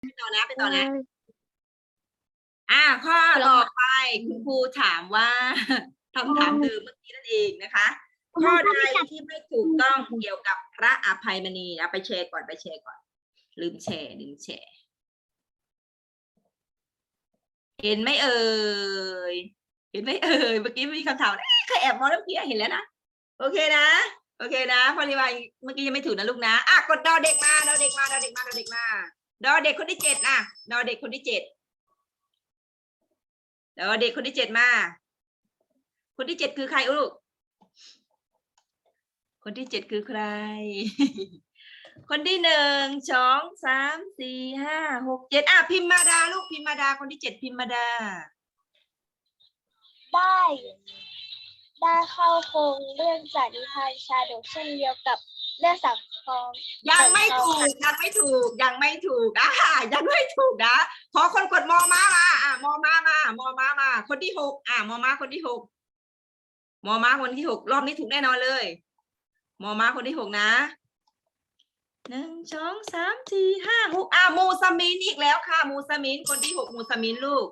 ไปต่อนะไปต่อนะ อ่า ข้อต่อไปคุณครูถามว่าคำถามเดิมเมื่อกี้นั่นเองนะคะ ข้อใดที่ไม่ถูกต้องเกี่ยวกับพระอภัยมณีเอาไปแชร์ก่อนไปแชร์ก่อน ลืมแชร์ลืมแชร์เห็นไหมเอ่ยเห็นไหมเอ่ยเมื่อกี้มีคำถามเอ๊ะใครแอบมองน้ำเพียเห็นแล้วนะโอเคนะโอเคนะพอดีว่าเมื่อกี้ยังไม่ถูกนะลูกนะอะกดดอเด็กมาดอเด็กมาดอเด็กมาดอเด็กมา ดอเด็กคนที่เจ็ดนะดอเด็กคนที่เจ็ดดอเด็กคนที่เจ็ดมา คนที่เจ็ดคือใครลูก คนที่เจ็ดคือใคร คนที่หนึ่งสองสามสี่ห้าหกเจ็ดอะพิมมาดาลูกพิมมาดา คนที่เจ็ดพิมมาดา ได้ ได้เข้าโครงเรื่องสากนิทานชาดกเช่นเดียวกับเรื่องสังทอง ยังไม่ถูกยังไม่ถูกยังไม่ถูกอะยังไม่ถูกนะขอคนกดมอม้ามาอะมอม้ามามอม้ามา คนที่หกอะมอม้าคนที่หกมอม้าคนที่หกรอบนี้ถูกแน่นอนเลยมอม้าคนที่หกนะหนึ่งสองสามสี่ห้าหกอะมูสมินอีกแล้วค่ะ มูสมินคนที่หกมูสมินลูก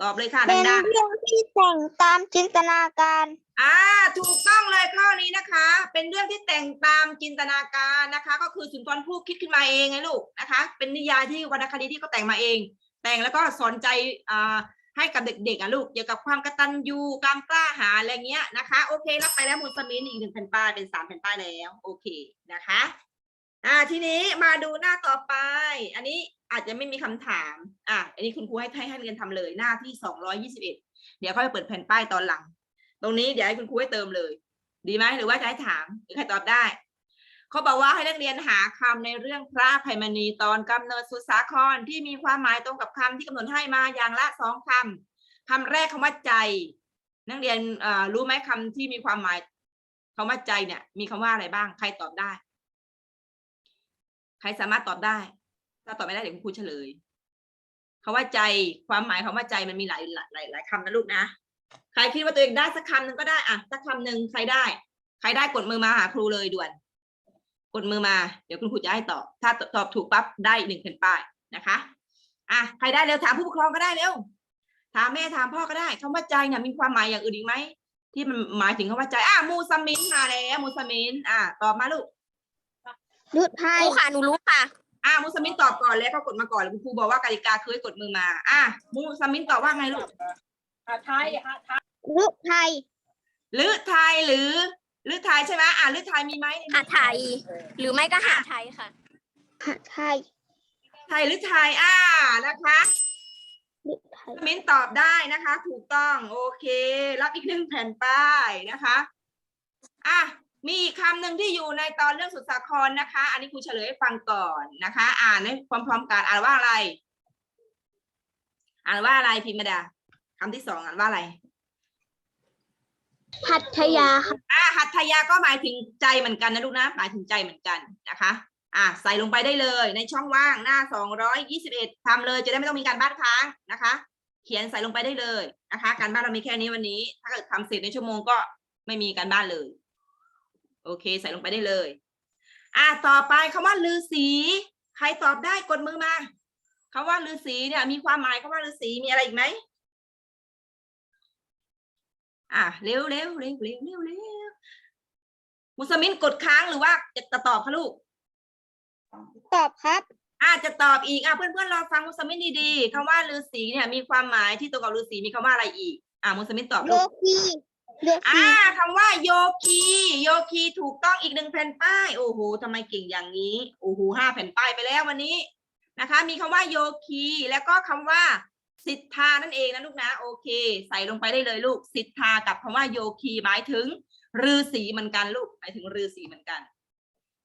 ตอบเลยค่ะเป็นดังๆเรื่องที่แต่งตามจินตนาการ อ่า ถูกต้องเลยข้อนี้นะคะ เป็นเรื่องที่แต่งตามจินตนาการนะคะ ก็คือสุนทรภู่คิดขึ้นมาเองไงลูกนะคะ เป็นนิยายที่วรรณคดีที่เขาแต่งมาเอง แต่งแล้วก็สอนใจอ่าให้กับเด็กๆอะลูกเกี่ยวกับความกตัญญูความกล้าหาญอะไรเงี้ยนะคะ โอเครับไปแล้วมูลสมินอีกหนึ่งแผ่นป้ายเป็นสามแผ่นป้ายแล้ว โอเคนะคะ อ่าทีนี้มาดูหน้าต่อไป อันนี้ อาจจะไม่มีคำถาม อะ อันนี้คุณครูให้ให้ให้เรียนทำเลยหน้าที่สองร้อยยี่สิบเอ็ดเดี๋ยวค่อยเปิดแผ่นป้ายตอนหลัง ตรงนี้เดี๋ยวให้คุณครูให้เติมเลย ดีไหมหรือว่าจะให้ถามหรือใครตอบได้ เขาบอกว่าให้นักเรียนหาคำในเรื่องพระภัยมณีตอนกำเนิดสุสาครที่มีความหมายตรงกับคำที่กำหนดให้มาอย่างละสองคำคำแรกคำว่าใจ นักเรียนรู้ไหมคำที่มีความหมายคำว่าใจเนี่ย มีคำว่าอะไรบ้าง ใครตอบได้ ใครสามารถตอบได้ ถ้าตอบไม่ได้เดี๋ยวคุณครูเฉลยคำว่าใจความหมายคำว่าใจมันมีหลายหลายหลายหลายคำนะลูกนะ ใครคิดว่าตัวเองได้สักคำหนึ่งก็ได้อะสักคำหนึ่งใครได้ ใครได้กดมือมาหาครูเลยด่วน กดมือมา เดี๋ยวคุณครูจะให้ตอบ ถ้าตอบถูกปั๊บได้หนึ่งแผ่นป้ายนะคะอะใครได้เร็วถามผู้ปกครองก็ได้เร็วถามแม่ถามพ่อก็ได้คำว่าใจเนี่ยมีความหมายอย่างอื่นอีกไหมที่มันหมายถึงคำว่าใจอะมูสมินมาแล้วมูสมินอะตอบมาลูกรุดไทคยรูค่ะหนูรู้ค่ะ อะมูสมินตอบก่อนแล้วก็กดมาก่อนคุณครูบอกว่ากติกาคือให้กดมือมา อะมูสมินตอบว่าไงลูกไทยฮะไทยรุดไทยหรือไทยหรือหรือไทยใช่ไหมอะหรือไทยมีไหมในนี้หาไทย หรือไม่ก็หาไทยค่ะหาไทยไทยหรือไทยอ่านะคะรุดไทยมิ้นตอบได้นะคะ ถูกต้อง โอเค รับอีกหนึ่งแผ่นป้ายนะคะ อะ มีอีกคำหนึ่งที่อยู่ในตอนเรื่องสุดสาครนะคะ อันนี้ครูเฉลยให้ฟังก่อนนะคะ อ่านให้พร้อมๆกันอ่านว่าอะไร อ่านว่าอะไรพิมพ์มาดาคำที่สองอ่านว่าอะไรพัทยาค่ะอ่าหัตถยาก็หมายถึงใจเหมือนกันนะลูกนะหมายถึงใจเหมือนกันนะคะอ่าใส่ลงไปได้เลยในช่องว่างหน้าสองร้อยยี่สิบเอ็ดทำเลยจะได้ไม่ต้องมีการบ้านค้างนะคะ เขียนใส่ลงไปได้เลยนะคะ การบ้านเรามีแค่นี้วันนี้ ถ้าเกิดทำเสร็จในชั่วโมงก็ไม่มีการบ้านเลย โอเค ใส่ลงไปได้เลย อ่าต่อไปคำว่าลือสีใครตอบได้กดมือมาคำว่าลือสีเนี่ย มีความหมายคำว่าลือสีมีอะไรอีกไหมอะเร็วเร็วเร็วเร็วเร็วเร็วมุสมินกดค้างหรือว่าจะตอบคะลูก ตอบครับอาจจะตอบอีกอะเพื่อนๆรอฟังมุสมินดีๆคำว่าฤาษีเนี่ยมีความหมายที่ตรงกับฤาษีมีคำว่าอะไรอีก อะมุสมินตอบโลลูก เลือกอ่าคำว่าโยคี โยคีถูกต้องอีกหนึ่งแผ่นป้าย โอ้โหทำไมเก่งอย่างนี้ โอ้โหห้าแผ่นป้ายไปแล้ววันนี้นะคะ มีคำว่าโยคี แล้วก็คำว่า สิทธานั่นเองนะลูกนะ โอเค ใส่ลงไปได้เลยลูก สิทธากับคำว่าโยคีหมายถึงฤาษีเหมือนกันลูก หมายถึงฤาษีเหมือนกัน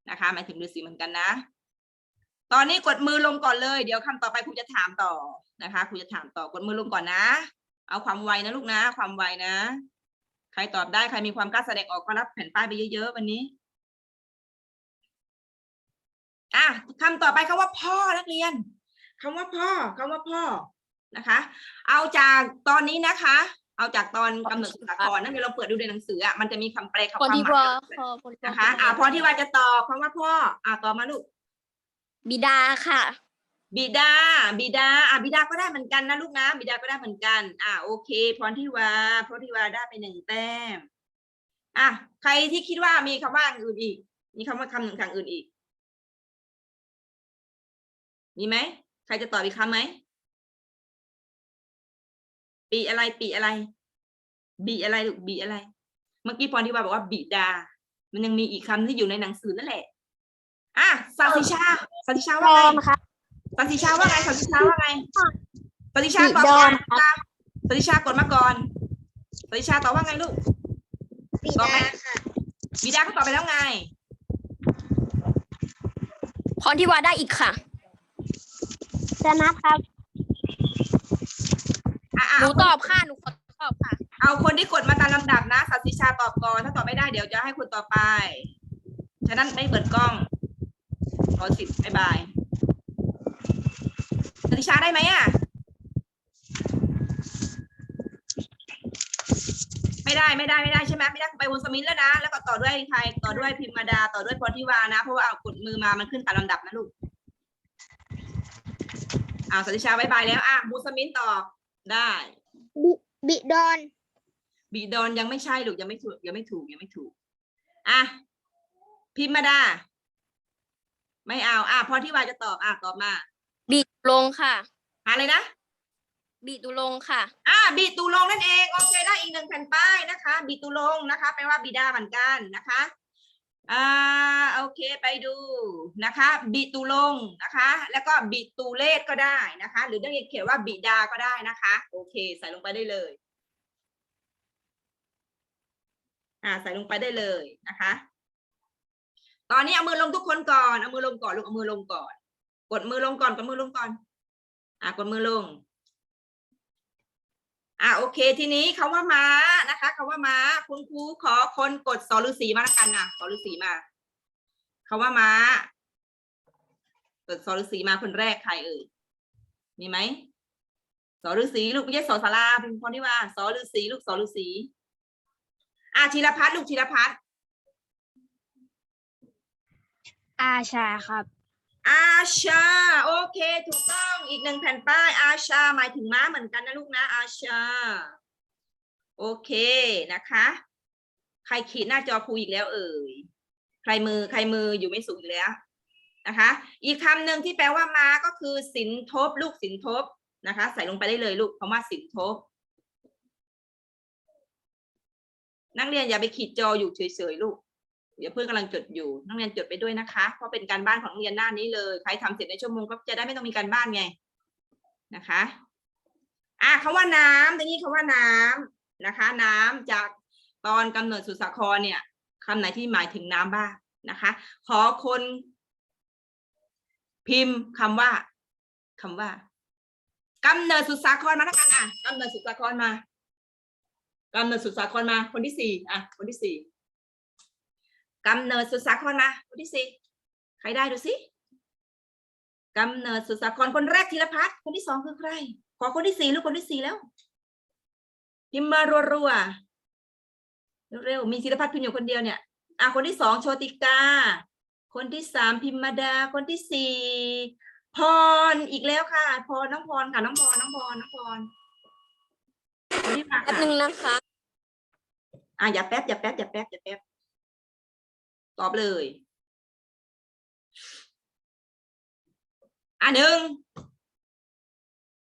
นะคะ หมายถึงฤาษีเหมือนกันนะ ตอนนี้กดมือลงก่อนเลย เดี๋ยวคำต่อไปครูจะถามต่อนะคะครูจะถามต่อกดมือลงก่อนนะ เอาความไวนะลูกนะ ความไวนะ ใครตอบได้ใครมีความกล้าแสดงออกก็รับแผ่นป้ายไปเยอะๆวันนี้อะคำต่อไปคำว่าพ่อนักเรียนคำว่าพ่อคำว่าพ่อนะคะ เอาจากตอนนี้นะคะ เอาจากตอนกำหนดสุสาครนั่นเดี๋ยวเราเปิดดูในหนังสืออะมันจะมีคำแปลคำพอความดีหมายว่าด้วยพอพอดีว่านะคะ อะพอที่ว่าจะตอบคำว่าพ่อ อะต่อมาลูกบิดาค่ะ บิดา บิดา อะบิดาก็ได้เหมือนกันนะลูกนะ บิดาก็ได้เหมือนกัน อะโอเค พรทิวาพรทิวาได้ไปหนึ่งแต้ม อะใครที่คิดว่ามีคำว่าอย่างอื่นอีก มีคำว่าคำหนึ่งคำอื่นอีก มีไหม ใครจะตอบอีกคำไหม ปีอะไรปีอะไร บีอะไรลูกบีอะไร เมื่อกี้พรทิวาบอกว่าบิดา มันยังมีอีกคำที่อยู่ในหนังสือนั่นแหละ อะสาสิชาสาสิชาว่าไงครับ สติชาว่าไงสติชาว่าไงสติชาบิตอบดก่ออนนครับสติชากดมาก่อนสติชาตอบว่าไงลูกบิตอบไหมดาค่ะบิดาก็ตอบไปแล้วไงพรทิวาได้อีกค่ะชนะครับอะอะหนูเอาตอบค่ะหนูขอตอบค่ะ เอาคนที่กดมาตามลำดับนะสติชาตอบก่อน ถ้าตอบไม่ได้เดี๋ยวจะให้คุณต่อไป ฉะนั้นไม่เปิดกล้องขอสิบบายบาย สติชาได้ไหมอะ ไม่ได้ไม่ได้ไม่ได้ใช่ไหมไม่ได้ไปวนสมินแล้วนะ แล้วก็ต่อด้วยใครต่อด้วยพิมมาดา ต่อด้วยพรทิวานะ เพราะว่าเอากดมือมามันขึ้นตามลำดับนะลูกอ้าวสติชาบายบายแล้วอะมูสมินตอบได้บิบิดอน บีดอนยังไม่ใช่ลูกยังไม่ถูกยังไม่ถูกยังไม่ถูกอะพิมมาดา ไม่เอาอะพรทิวาจะตอบอะตอบมา บีตุลงค่ะ อะไรนะ บีตุลงค่ะ อ่าบีตูลงนั่นเองโอเคได้อีกหนึ่งแผ่นป้ายนะคะ บีตูลงนะคะแปลว่าบิดาเหมือนกันนะคะอ่าโอเคไปดูนะคะบิตูลงนะคะ แล้วก็บิตูเลศก็ได้นะคะ หรือได้เขียนว่าบิดาก็ได้นะคะ โอเค ใส่ลงไปได้เลยอ่าใส่ลงไปได้เลยนะคะ ตอนนี้เอามือลงทุกคนก่อนเอามือลงก่อนลูกเอามือลงก่อน กดมือลงก่อนกดมือลงก่อน อ่ากดมือลง อะโอเค ทีนี้คำว่าม้านะคะคำว่าม้า คุณครูขอคนกดสอฤาษีมาละกันนะสอฤาษีมาคำว่าม้ากดสอฤาษีมาคนแรกใครเอ่ยมีไหมสอฤาษีลูกไม่ใช่สอสาราเป็นคนที่ว่าสอฤาษีลูกสอฤาษีอะธีรพัฒน์ลูกธีรพัฒน์อาชาครับ อาชา โอเค ถูกต้องอีกหนึ่งแผ่นป้าย อาชา หมายถึงม้าเหมือนกันนะลูกนะ อาชา โอเคนะคะ ใครขีดหน้าจอครูอีกแล้วเอ่ย ใครมือใครมืออยู่ไม่สูงอีกแล้วนะคะ อีกคำหนึ่งที่แปลว่าม้าก็คือสินทบ ลูกสินทบนะคะ ใส่ลงไปได้เลยลูกคำว่าสินทบ นักเรียนอย่าไปขีดจออยู่เฉยๆลูก เดี๋ยวเพื่อนกำลังจดอยู่นักเรียนจดไปด้วยนะคะ เพราะเป็นการบ้านของนักเรียนหน้านี้เลยใครทำเสร็จในชั่วโมงก็จะได้ไม่ต้องมีการบ้านไงนะคะอะคำว่าน้ำทีนี้คำว่าน้ำนะคะ น้ำจากตอนกำเนิดสุสาครเนี่ยคำไหนที่หมายถึงน้ำบ้างนะคะ ขอคนพิมพ์คำว่าคำว่ากำเนิดสุสาครมาแล้วกันอะกำเนิดสุสาครมากำเนิดสุสาครมา คนที่สี่อะ คนที่สี่ กำเนิดสุดสาครมาคนที่สี่ใครได้ดูสิกำเนิดสุดสาครคนแรกธีรพัฒน์คนที่สองคือใคร ขอคนที่สี่ลูกคนที่สี่แล้วพิมพ์มารัวๆเร็วๆมีธีรพัฒน์พิมพ์อยู่คนเดียวเนี่ยอะคนที่สองโชติกา คนที่สามพิมมาดา คนที่สี่พรอีกแล้วค่ะ พรน้องพรค่ะน้องพรน้องพรน้องพรคนที่มาแป๊บค่ะนึงนะคะ อะอย่าแป๊บอย่าแป๊บอย่าแป๊บอย่าแป๊บ ตอบเลยอะหนึ่ง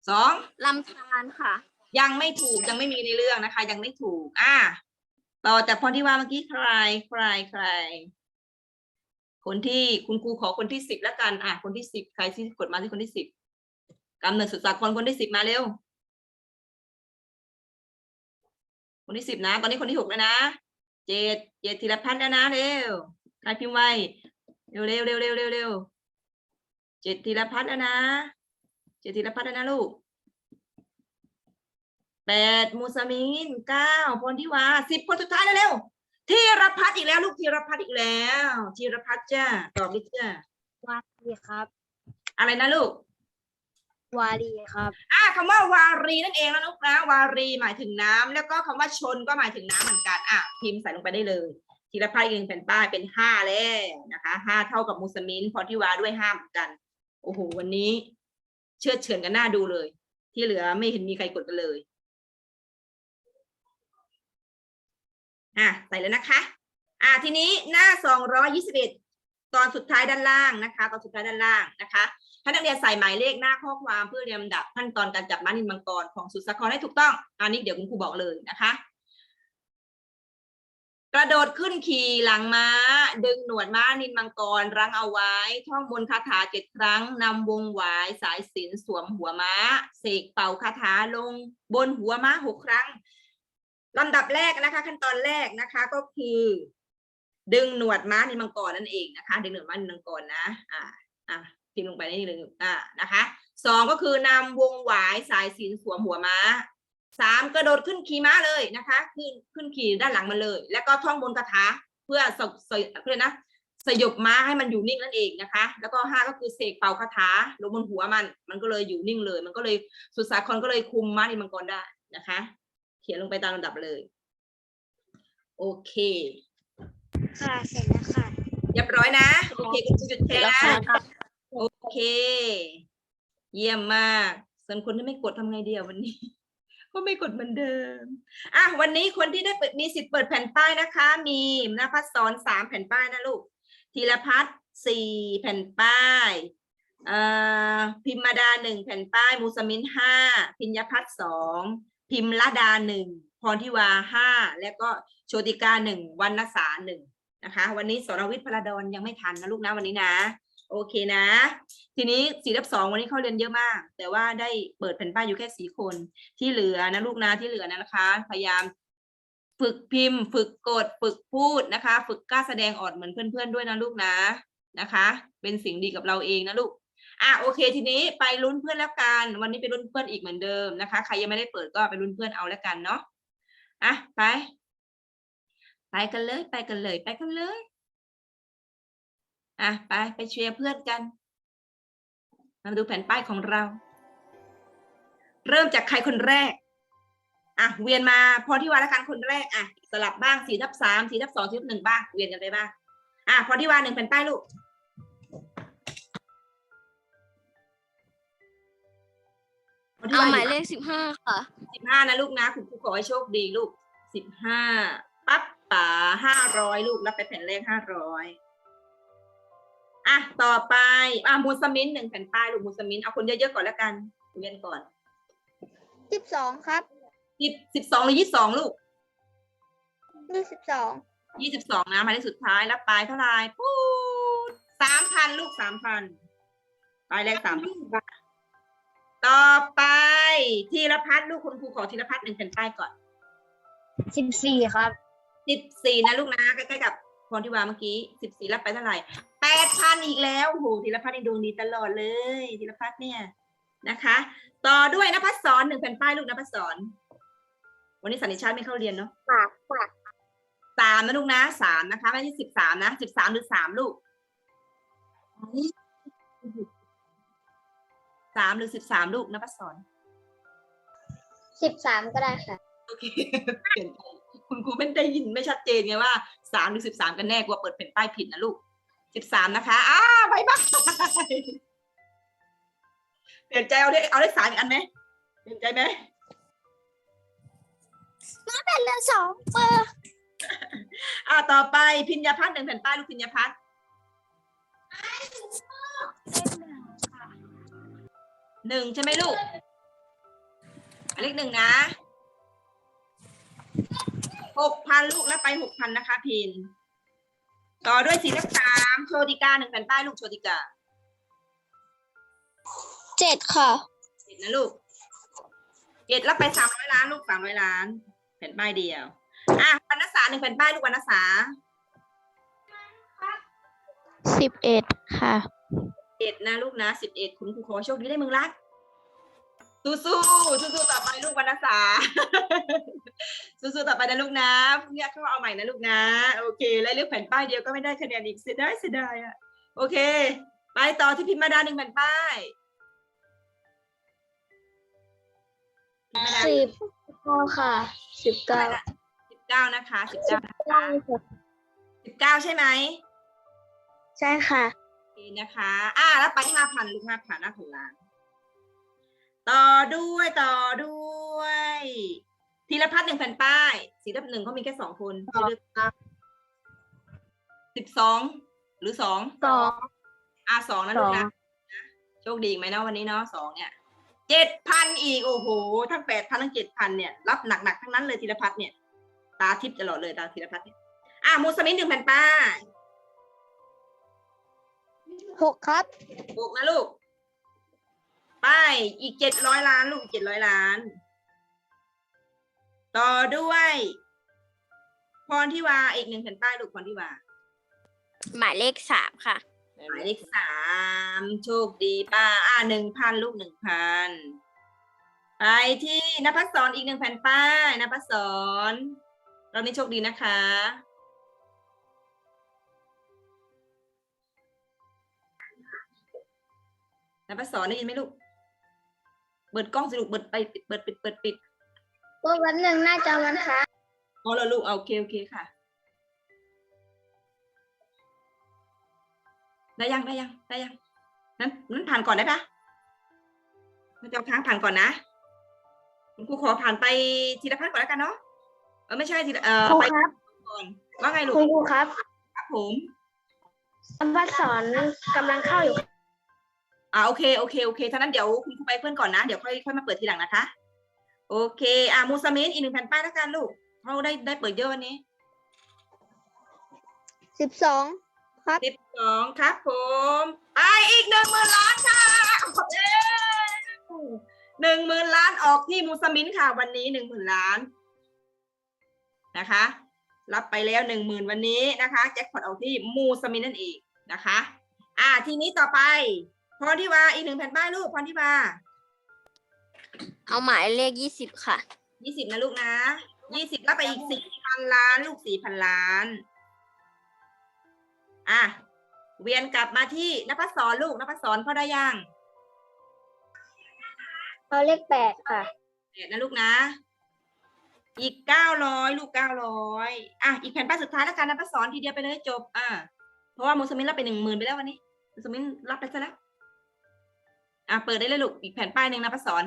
สองลำธารค่ะ ยังไม่ถูกยังไม่มีในเรื่องนะคะ ยังไม่ถูก อะต่อจากพรที่ว่าเมื่อกี้ใครใครใคร คนที่คุณครูขอคนที่สิบแล้วกัน อะ คนที่สิบใครที่กดมาที่คนที่สิบกำเนิดสุดสากลคนที่สิบมาเร็ว คนที่สิบนะ ตอนนี้คนที่หกแล้วนะ เจ็ดเจ็ดธีรพัฒน์แล้วนะเร็วใครพิมพ์ไวเร็วเร็วเร็วเร็วเร็วเร็วเจ็ดธีรพัฒน์แล้วนะเจ็ดธีรพัฒน์แล้วนะลูกแปดมูสมินเก้าพรทิวาสิบคนสุดท้ายแล้วเร็วธีรพัฒน์อีกแล้ว ลูกธีรพัฒน์อีกแล้วธีรพัฒน์จ้าตอบดิจ้าวารีครับ อะไรนะลูก วารีครับ อ่าคำว่าวารีนั่นเองนะลูกนะวารีหมายถึงน้ำแล้วก็คำว่าชนก็หมายถึงน้ำเหมือนกันอะพิมพ์ใส่ลงไปได้เลยธีรพัฒน์อีกหนึ่งแผ่นป้ายเป็นห้าแล้วนะคะห้าเท่ากับมูสมินพรทิวาด้วยห้าเหมือนกัน โอ้โหวันนี้ เชื่อเฉือนกันหน้าดูเลย ที่เหลือไม่เห็นมีใครกดกันเลยอะใส่แล้วนะคะ อะทีนี้หน้าสองร้อยยี่สิบเอ็ดตอนสุดท้ายด้านล่างนะคะ ตอนสุดท้ายด้านล่างนะคะ ถ้านักเรียนใส่หมายเลขหน้าข้อความเพื่อเรียงลำดับขั้นตอนการจับม้านินมังกรของสุสาครให้ถูกต้องอันนี้เดี๋ยวคุณครูบอกเลยนะคะ กระโดดขึ้นขี่หลังม้า ดึงหนวดม้านินมังกรรั้งเอาไว้ ท่องมนต์คาถาเจ็ดครั้งนำวงหวายสายสิญจนสวมหัวม้า เสกเป่าคาถาลงบนหัวม้าหกครั้งลำดับแรกนะคะ ขั้นตอนแรกนะคะก็คือ ดึงหนวดม้านินมังกรนั่นเองนะคะ ดึงหนวดม้านินมังกรนะ อ่าอะ พิมพ์ลงไปในนี่เลยอ่านะคะสองก็คือนำวงหวายสายสิญจนสวมหัวม้าสามกระโดดขึ้นขี่ม้าเลยนะคะ ขึ้นขึ้นขี่ด้านหลังมันเลย แล้วก็ท่องบนต์คาถาเพื่อสกสยเพื่อนะสยบม้าให้มันอยู่นิ่งนั่นเองนะคะ แล้วก็ห้าก็คือเสกเป่าคาถาลงบนหัวมัน มันก็เลยอยู่นิ่งเลย มันก็เลยสุดสาครก็เลยคุมม้าในมังกรได้นะคะ เขียนลงไปตามลำดับเลย โอเคค่ะเสร็จแล้วค่ะเรียบร้อยนะโอเคคุณครูหยุดแชร์นะ โอเค เยี่ยมมากส่วนคนที่ไม่กดทำไงเดียววันนี้ ก็ไม่กดเหมือนเดิมอะวันนี้คนที่ได้เปิดมีสิทธิ์เปิดแผ่นป้ายนะคะ มีนภัสสอนสามแผ่นป้ายนะลูกธีรพัฒน์สี่แผ่นป้ายพิมมาดาหนึ่งแผ่นป้าย มูสมินห้าพิญญพัฒน์สองพิมละดาหนึ่งพรทิวาห้าแล้วก็โชติกาหนึ่งวรรณสาหนึ่งนะคะ วันนี้สรวิทย์พลดอนยังไม่ทันนะลูกนะวันนี้นะ โอเคนะ ทีนี้สี่ทับสองวันนี้เขาเรียนเยอะมาก แต่ว่าได้เปิดแผ่นป้ายอยู่แค่สี่คน ที่เหลือนะลูกนะที่เหลือนะนะคะ พยายามฝึกพิมพ์ ฝึกกด ฝึกพูดนะคะ ฝึกกล้าแสดงออกเหมือนเพื่อนๆด้วยนะลูกนะนะคะ เป็นสิ่งดีกับเราเองนะลูกอะโอเค ทีนี้ไปลุ้นเพื่อนแล้วกัน วันนี้ไปลุ้นเพื่อนอีกเหมือนเดิมนะคะใครยังไม่ได้เปิดก็ไปลุ้นเพื่อนเอาแล้วกันเนาะอะไป ไปกันเลย ไปกันเลย ไปกันเลย อะไปไปเชียร์เพื่อนกัน มาดูแผ่นป้ายของเรา เริ่มจากใครคนแรก อะเวียนมาพอที่วาละกันคนแรกอะสลับบ้างสี่ทับสามสี่ทับสองสี่ทับหนึ่งบ้างเวียนกันไปบ้างอะพอที่วาหนึ่งแผ่นป้ายลูกพอที่เอาวหมายเลขสิบห้าค่ะสิบห้านะลูกนะคุณครูขอให้โชคดีลูกสิบห้าปั๊บป๋าห้าร้อยลูกรับไปแผ่นแรกห้าร้อย อะต่อไปอะมูสมินหนึ่งแผ่นป้ายลูกมูสมินเอาคนเยอะๆก่อนแล้วกันเวียนก่อนสิบสองครับสิบสิบสองหรือยี่สิบสองลูกยี่สิบสองยี่สิบสองนะหมายเลขสุดท้ายรับไปเท่าไหร่ปูดสามพันลูกสามพันปลายแรกสามพันต่อไปธีรพัฒน์ลูกคุณครูขอธีรพัฒน์หนึ่งแผ่นป้ายก่อนสิบสี่ครับสิบสี่นะลูกนะใกล้ๆกับ พรที่วาเมื่อกี้สิบสี่รับไปเท่าไหร่แปดพันอีกแล้วโอ้โหธีรพัฒน์นี่ดวงดีตลอดเลยธีรพัฒน์เนี่ยนะคะ ต่อด้วยนภัสสอนหนึ่งแผ่นป้ายลูกนภัสสอนวันนี้สันนิชาติไม่เข้าเรียนเนาะปากปากสามนะลูกนะสามนะคะไม่ใช่สิบสามนะสิบสามหรือสามลูกสามหรือสิบสามลูกนภัสสอนสิบสามก็ได้ค่ะโอเคเปลี่ยนใจคุณครูไม่ได้ยินไม่ชัดเจนไงว่า สามหรือสิบสามกันแน่กลัวเปิดแผ่นป้ายผิดนะลูกสิบสามนะคะอ้าบายบายเปลี่ยนใจเอาเลขเอาเลขสามอีกอันไหมเปลี่ยนใจไหมเป็นเรือสองเบอร์อ่าต่อไปพิญญาพัฒน์หนึ่งแผ่นป้ายลูกพิญญาพัฒน์หนึ่งใช่ไหมลูกอันเลขหนึ่งนะ หกพันลูกแล้วไปหกพันนะคะพิน ต่อด้วยสี่เลขสามโชติกาหนึ่งแผ่นป้ายลูกโชติกาเจ็ดค่ะเจ็ดนะลูกเจ็ดรับไปสามร้อยล้านลูกสามร้อยล้าน แผ่นป้ายเดียว อะวรรณสาหนึ่งแผ่นป้ายลูกวรรณสาสิบเอ็ดค่ะเอ็ดนะลูกนะสิบเอ็ดคุณครูขอโชคดีได้มึงรัก สู้สู้สู้สู้ๆต่อไปลูกวรรณสาสู้สู้ๆต่อไปนะลูกนะพรุ่งนี้เข้าเอาใหม่นะลูกนะ โอเค แล้วเลือกแผ่นป้ายเดียวก็ไม่ได้คะแนนอีกเสียดายเสียดายอะโอเค ไปต่อที่พิมพ์มาดาหนึ่งแผ่นป้ายพิมพ์มาดาสิบเก้าค่ะสิบเก้าสิบเก้านะคะสิบเก้านะคะเก้าค่ะสิบเก้าใช่ไหมใช่ค่ะโอเคนะคะ อ่าแล้วไปที่ห้าพันลูกห้าพันหน้าของร้าน ด้วยต่อด้วยธีรพัฒน์หนึ่งแผ่นป้ายสีทับหนึ่งเขามีแค่สองคนสิบสองหรือสองสองอะสองนะลูกนะโชคดีอีกไหมเนาะวันนี้เนาะสองเนี่ยเจ็ดพันอีกโอ้โหทั้งแปดพันทั้งเจ็ดพันเนี่ยรับหนักๆทั้งนั้นเลยธีรพัฒน์เนี่ย ตาทิพย์ตลอดเลยตาธีรพัฒน์เนี่ยอะมูสมินหนึ่งแผ่นป้ายหกครับถูกนะลูก ป้ายอีกเจ็ดร้อยล้านลูกเจ็ดร้อยล้าน ต่อด้วย พรทิวาอีกหนึ่งแผ่นป้ายลูกพรทิวาหมายเลขสามค่ะ หมายเลขสามโชคดีป้า อ่าหนึ่งพันลูกหนึ่งพันไปที่นภัสสรอีกหนึ่งแผ่นป้ายนภัสสรเรานี้โชคดีนะคะ นภัสสรได้ยินไหมลูก เปิดกล้องสิลูกเปิดไปปิดเปิดปิดเปิดปิดว่าวันหนึ่งน่าจะมันคะอ๋อแล้วลูกเอาโอเคโอเคค่ะ ได้ยังได้ยังได้ยังนั้นนั้นผ่านก่อนได้ปะเราจะเอาค้างผ่านก่อนนะคุณครูขอผ่านไปทีละพัฒน์ก่อนแล้วกันเนาะเออไม่ใช่ทีละเออครูไปครับก่อนว่าไงลูกคุณครูครับ ครับผมอัมพัสสอนกำลังเข้าอยู่ อ่าโอเคโอเคโอเคท่านั้นเดี๋ยวคุณครูไปเพื่อนก่อนนะเดี๋ยวค่อยค่อยมาเปิดทีหลังนะคะ โอเคอ่ามูซามินอีกหนึ่งแผ่นป้ายแล้วกันลูกเราได้ได้เปิดเยอะวันนี้สิบสองครับสิบสองครับผมไปอีกหนึ่งหมื่นล้านค่ะเย้หนึ่งหมื่นล้านออกที่มูซามินค่ะ วันนี้หนึ่งหมื่นล้านนะคะ รับไปแล้วหนึ่งหมื่นวันนี้นะคะแจ็คพอตออกที่มูซามินนั่นเองนะคะ อ่าทีนี้ต่อไป พรทิวาอีกหนึ่งแผ่นป้ายลูกพรทิวาเอาหมายเลขยี่สิบค่ะ ยี่สิบนะลูกนะยี่สิบรับไปอีกสี่พันล้าน ลูกสี่พันล้าน อะ เวียนกลับมาที่นภัสสรลูกนภัสสรเขาได้ยังเอาเลขแปดค่ะเดี๋ยวนะลูกนะ อีกเก้าร้อยลูกเก้าร้อยอะอีกแผ่นป้ายสุดท้ายแล้วกันนภัสสรทีเดียวไปเลยจบ อะเพราะว่ามูสมินรับไปหนึ่งหมื่นไปแล้ววันนี้มูสมินรับไปซะแล้ว อะเปิดได้เลยลูกอีกแผ่นป้ายหนึ่งนภัสสร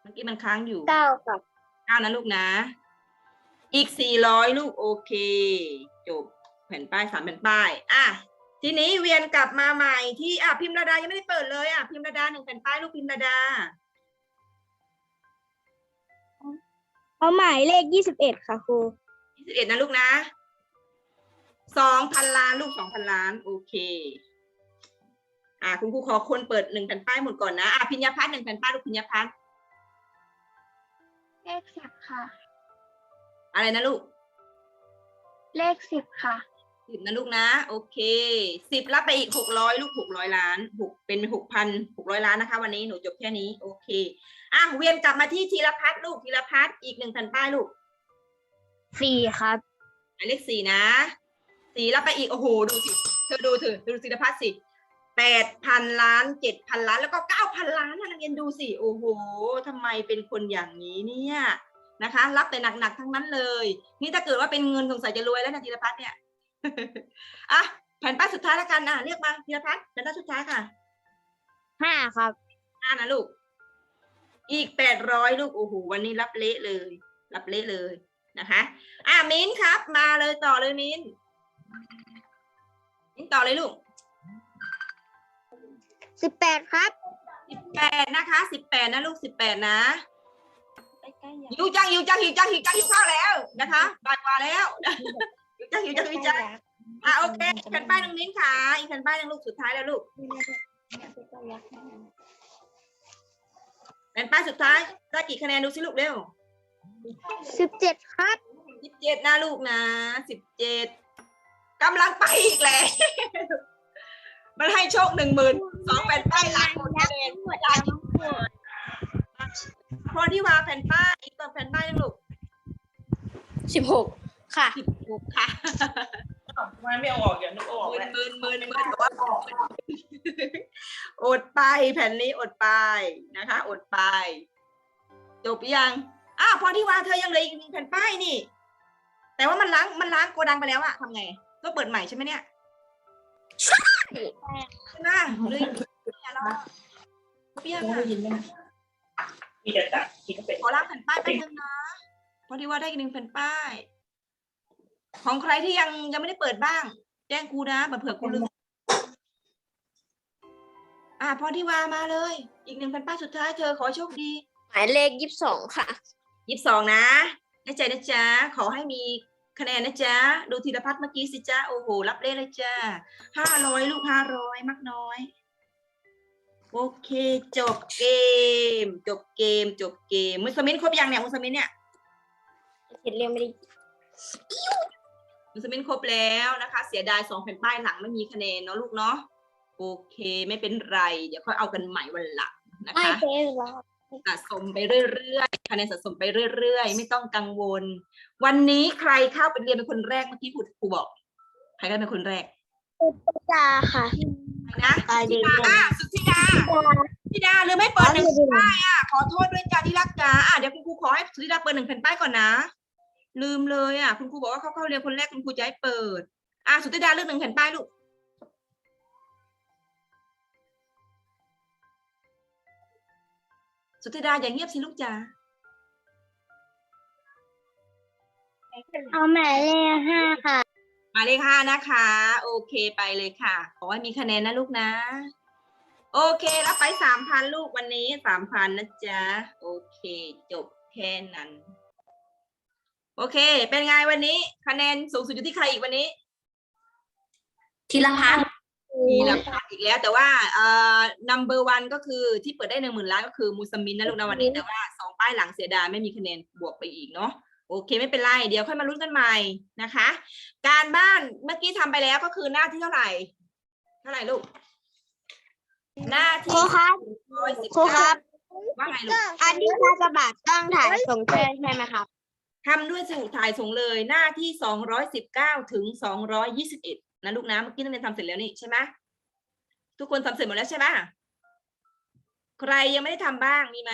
เมื่อกี้มันค้างอยู่เก้าค่ะเก้านะลูกนะ อีกสี่ร้อยลูกโอเค จบแผ่นป้ายสามแผ่นป้าย อะทีนี้เวียนกลับมาใหม่ที่อะพิมพ์ระดายังไม่ได้เปิดเลยอะพิมพ์ระดาหนึ่งแผ่นป้ายลูกพิมพ์ระดา เอาหมายเลขยี่สิบเอ็ดค่ะครูยี่สิบเอ็ดนะลูกนะสองพันล้านลูกสองพันล้าน โอเค อะคุณครูขอคนเปิดหนึ่งแผ่นป้ายหมดก่อนนะอะพิญญาพัฒน์หนึ่งแผ่นป้ายลูกพิญญาพัฒน์เลขสิบค่ะ อะไรนะลูก เลขสิบค่ะสิบนะลูกนะ โอเคสิบรับไปอีกหกร้อยลูกหกร้อยล้านหกเป็นหกพันหกร้อยล้านนะคะ วันนี้หนูจบแค่นี้ โอเคอะเวียนกลับมาที่ธีรพัฒน์ลูกธีรพัฒน์อีกหนึ่งแผ่นป้ายลูกสี่ครับหมายเลขสี่นะสี่รับไปอีกโอ้โหดูสิเธอดูเธอดูธีรพัฒน์สิ แปดพันล้านเจ็ดพันล้านแล้วก็เก้าพันล้านนะนักเรียนดูสิโอ้โหทำไมเป็นคนอย่างนี้เนี่ยนะคะ รับแต่หนักๆทั้งนั้นเลย นี่ถ้าเกิดว่าเป็นเงินสงสัยจะรวยแล้วนะธีรพัฒน์เนี่ยอะแผ่นป้ายสุดท้ายแล้วกันนะเรียกมาธีรพัฒน์แผ่นป้ายสุดท้ายค่ะห้าครับห้านะลูก อีกแปดร้อยลูกโอ้โหวันนี้รับเละเลย รับเละเลยนะคะ อะมิ้นครับ มาเลยต่อเลยมิ้นมิ้นต่อเลยลูก สิบแปดครับสิบแปดนะคะสิบแปดนะลูกสิบแปดนะหิวจังหิวจังหิวจังหิวจังหิวข้าวแล้วนะคะบ่ายกว่าแล้วหิวจังหิวจังหิวจังอะโอเคแผ่นป้ายตรงนี้ค่ะ อีกแผ่นป้ายหนึงลูกสุดท้ายแล้วลูกแผ่นป้ายสุดท้ายได้กี่คะแนนดูสิลูกเร็วสิบเจ็ดครับสิบเจ็ดนะลูกนะสิบเจ็ดกำลังไปอีกแล้ว มันให้โชคหนึ่งหมื่นสองแผ่นป้ายล้านหมดคะแนนพอที่วางแผ่นป้ายอีกตัวแผ่นป้ายยังลูกสิบหกค่ะสิบหกค่ะทำไมไม่เอาออกอย่านึกเอาออกหมื่แล้นวหมื่นหมื่นหมื่นแต่ว่าอดไปแผ่นนี้อดไปนะคะ อดไปจบหรือยังอ้าวพอที่วางเธอยังเหลืออีกหนึ่งแผ่นป้ายนี่ แต่ว่ามันล้างมันล้างโกดังไปแล้วอะทำไง ก็เปิดใหม่ใช่ไหมเนี่ย ใช่ไหมหรือเนี่ยเราโอเคปียกได้อะยินไหมมีแต่ตัดกินเป็นขอล้างแผ่นป้ายแป๊บนึงนะพอดีว่าได้อีกหนึ่งแผ่นป้าย ของใครที่ยังยังไม่ได้เปิดบ้าง แจ้งครูนะเผื่อครูลืมอ่าพอที่วามาเลย อีกหนึ่งแผ่นป้ายสุดท้ายเธอขอโชคดี หมายเลขยี่สิบสองค่ะยี่สิบสองนะแน่ใจนะจ๊ะขอให้มี คะแนนนะจ๊ะ ดูธีรพัฒน์เมื่อกี้สิจ๊ะ โอ้โห รับเลขเลยจ้าห้าร้อยลูกห้าร้อยมักน้อย โอเค จบเกม จบเกม จบเกม มุสมินครบยังเนี่ย มุสมินเนี่ยเห็นเรียงไม่ได้มุสมินครบแล้วนะคะ เสียดายสองแผ่นป้ายหลังไม่มีคะแนนเนาะลูกเนาะ โอเค ไม่เป็นไร เดี๋ยวค่อยเอากันใหม่วันหลังนะไม่คะเป็นหรอกสะสมไปเรื่อยๆ คะแนนสะสมไปเรื่อยๆ ไม่ต้องกังวล วันนี้ใครเข้าไปเรียนเป็นคนแรกเมื่อกี้ครูครูบอก ใครได้เป็นคนแรกจาค่ะใครนะอ่าสุธิเดี๋ดายวอะสุธิดาสุธิดาหรือไม่เปิดหนึ่งแผ่นป้ายอะขอโทษด้วยจ้าที่รักจ้าอะเดี๋ยวคุณครูขอให้สุธิดาเปิดหนึ่งแผ่นป้ายก่อนนะ ลืมเลยอะคุณครูบอกว่าเขาเข้าเรียนคนแรกคุณครูจะให้เปิด อะสุธิดาเลือกหนึ่งแผ่นป้ายลูกสุธิดาอย่าเงียบสิลูกจ๋า เอาหมายเลขห้าค่ะหมายเลขห้านะคะ โอเคไปเลยค่ะขอให้มีคะแนนนะลูกนะ โอเครับไปสามพันลูกวันนี้สามพันนะจ๊ะ โอเค จบแค่นั้น โอเค เป็นไงวันนี้ คะแนนสูงสุดอยู่ที่ใครอีกวันนี้ทีละพันมีละพันอีกแล้วแต่ว่าเอ่อ number one ก็คือที่เปิดได้หนึ่งหมื่นล้านก็คือมูซัมมินนะลูกนะวันนี้แต่ว่าสองป้ายหลังเสียดายไม่มีคะแนนบวกไปอีกเนาะ โอเคไม่เป็นไร เดี๋ยวค่อยมาลุ้นกันใหม่นะคะ การบ้านเมื่อกี้ทำไปแล้วก็คือหน้าที่เท่าไหร่ เท่าไหร่ลูก หน้าคที่รูครับร้อยสิบครูครับ ว่าไงลูกอันนี้ถ้ากระบาดต้องถ่ายส่งเชิญใช่ไหมครับทำด้วยสมุดถ่ายส่งเลยหน้าที่สองร้อยสิบเก้าถึงสองร้อยยี่สิบเอ็ดนะลูกนะเมื่อกี้นักเรียนทำเสร็จแล้วนี่ใช่ไหมทุกคนทำเสร็จหมดแล้วใช่ไหมใครยังไม่ได้ทำบ้างมีไหม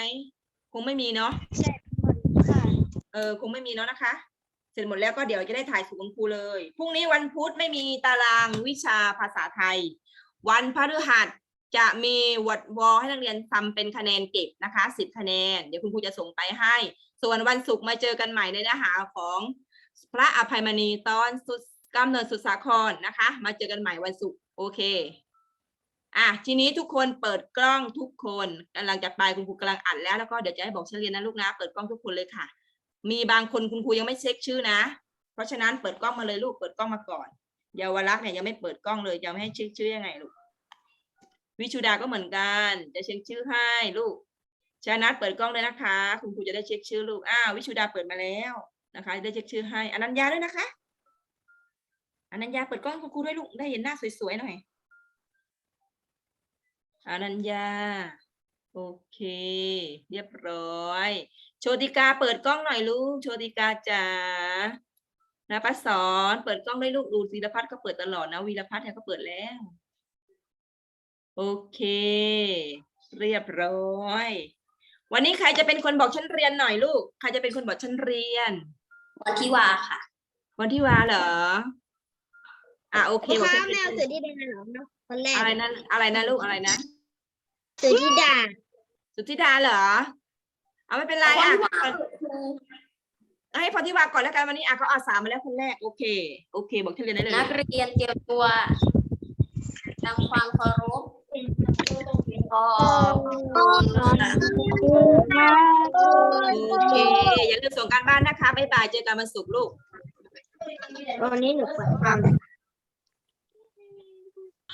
คงไม่มีเนาะค่ะ เออคงไม่มีเนาะนะคะ เสร็จหมดแล้วก็เดี๋ยวจะได้ถ่ายส่งคุณครูเลยพรุ่งนี้วันพุธไม่มีตารางวิชาภาษาไทย วันพฤหัสจะมีวอดวอให้นักเรียนทำเป็นคะแนนเก็บนะคะสิบคะแนน เดี๋ยวคุณครูจะส่งไปให้ ส่วนวันศุกร์มาเจอกันใหม่ในเนื้อหาของพระอภัยมณีตอนสุดกำเนิดสุดสาครนะคะ มาเจอกันใหม่วันศุกร์โอเคอะทีนี้ทุกคนเปิดกล้องทุกคนกำลังจะไปคุณครูกำลังอัดแล้วแล้วก็เดี๋ยวจะให้บอกชั้นเรียนนะลูกนะ เปิดกล้องทุกคนเลยค่ะ มีบางคนคุณครูยังไม่เช็คชื่อนะ เพราะฉะนั้นเปิดกล้องมาเลยลูกเปิดกล้องมาก่อนเยาวรักษ์เนี่ยยังไม่เปิดกล้องเลยจะไม่ให้เช็คชื่อยังไงลูกวิชุดาก็เหมือนกัน จะเช็คชื่อให้ลูกชานัทเปิดกล้องเลยนะคะ คุณครูจะได้เช็คชื่อลูกอ้าววิชุดาเปิดมาแล้วนะคะจะได้เช็คชื่อให้อนัญญาด้วยนะคะอนัญญาเปิดกล้องคุณครูด้วยลูกได้เห็นหน้าสวยๆหน่อยอนัญญาโอเค เรียบร้อย โชติกาเปิดกล้องหน่อยลูก โชติกาจ๋านะป้าสอนเปิดกล้องด้วยลูกดูวีรพัฒน์ก็เปิดตลอดนะวีรพัฒน์เนี่ยก็เปิดแล้ว โอเค เรียบร้อย วันนี้ใครจะเป็นคนบอกชั้นเรียนหน่อยลูก ใครจะเป็นคนบอกชั้นเรียน วันที่วาค่ะ วันที่วาเหรอ อะโอเคบอกข้าชั้นแมเรียวนสุธิดาเหรอคนแรกอะไรนะอะไรนะลูกอะไรนะสุธิดาสุทธิดาเหรอ เอาไม่เป็นไรอะให้พรทิวาก่อนแล้วกันวันนี้อะเขาอาสามาแล้วคนแรกโอเคโอเค บอกที่เรียนได้เลยนักเรียนเตรียมตัวทำความเคารพขอบคุณค่ะโอเคอย่าลืมส่งการบ้านนะคะบ๊ายบายเจอกันวันศุกร์ลูกวันนี้หนูเปิดกล้อง